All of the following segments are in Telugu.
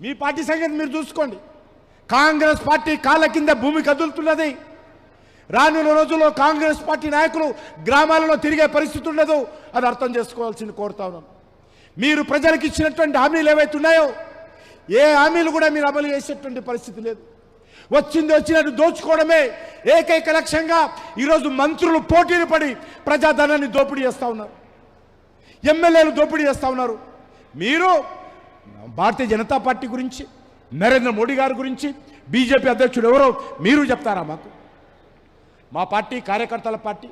మీ పార్టీ సంగతి మీరు చూసుకోండి. కాంగ్రెస్ పార్టీ కాళ్ళ కింద భూమి కదులుతున్నది. రానున్న రోజుల్లో కాంగ్రెస్ పార్టీ నాయకులు గ్రామాలలో తిరిగే పరిస్థితి ఉండదు అది అర్థం చేసుకోవాల్సింది కోరుతా ఉన్నాను మీరు ప్రజలకు ఇచ్చినటువంటి హామీలు ఏవైతే ఉన్నాయో ఏ హామీలు కూడా మీరు అమలు చేసేటువంటి పరిస్థితి లేదు. వచ్చింది వచ్చినట్టు దోచుకోవడమే ఏకైక లక్ష్యంగా ఈరోజు మంత్రులు పోటీలు పడి ప్రజాధనాన్ని దోపిడీ చేస్తూ ఉన్నారు. ఎమ్మెల్యేలు దోపిడీ చేస్తూ ఉన్నారు. మీరు భారతీయ జనతా పార్టీ గురించి నరేంద్ర మోడీ గారి గురించి బీజేపీ అధ్యక్షుడు ఎవరో మీరు చెప్తారా మాకు? మా పార్టీ కార్యకర్తల పార్టీ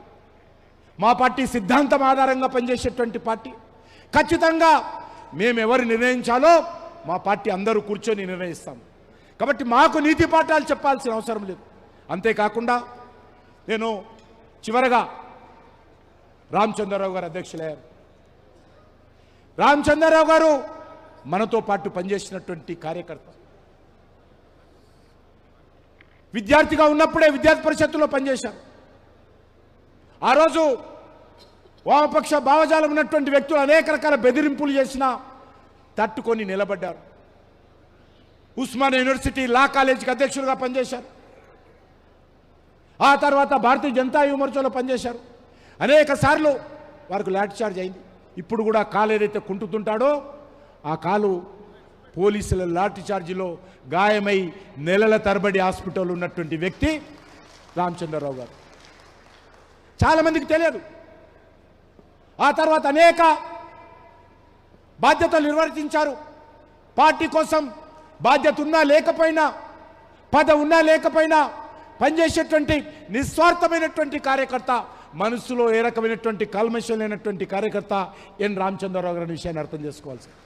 మా పార్టీ సిద్ధాంతం ఆధారంగా పనిచేసేటువంటి పార్టీ. ఖచ్చితంగా మేము ఎవరు నిర్ణయించాలో మా పార్టీ అందరూ కూర్చొని నిర్ణయిస్తాం. కాబట్టి మాకు నీతి పాఠాలు చెప్పాల్సిన అవసరం లేదు. అంతేకాకుండా నేను చివరగా రామచంద్రరావు గారు అధ్యక్షులయ్యారు రామచంద్రరావు గారు మనతో పాటు పనిచేసినటువంటి కార్యకర్త. విద్యార్థిగా ఉన్నప్పుడే విద్యార్థి పరిషత్తులో పనిచేశారు. ఆ రోజు వామపక్ష భావజాలం ఉన్నటువంటి వ్యక్తులు అనేక రకాల బెదిరింపులు చేసినా తట్టుకొని నిలబడ్డారు. ఉస్మాన్ యూనివర్సిటీ లా కాలేజీకి అధ్యక్షులుగా పనిచేశారు. ఆ తర్వాత భారతీయ జనతా యువమోర్చాలో పనిచేశారు. అనేక సార్లు వారికి లాఠీ చార్జ్ అయింది. ఇప్పుడు కూడా కాలేదైతే కుంటుతుంటాడో ఆ కాలు పోలీసుల లాఠీ చార్జీలో గాయమై నెలల తరబడి హాస్పిటల్ ఉన్నటువంటి వ్యక్తి రామచంద్రరావు గారు. చాలామందికి తెలియదు. ఆ తర్వాత అనేక బాధ్యతలు నిర్వర్తించారు. పార్టీ కోసం బాధ్యత ఉన్నా లేకపోయినా పద ఉన్నా లేకపోయినా పనిచేసేటువంటి నిస్వార్థమైనటువంటి కార్యకర్త మనసులో ఏ రకమైనటువంటి కల్మషం లేనటువంటి కార్యకర్త ఎన్ రామచంద్రరావు గారి విషయాన్ని అర్థం చేసుకోవాల్సింది.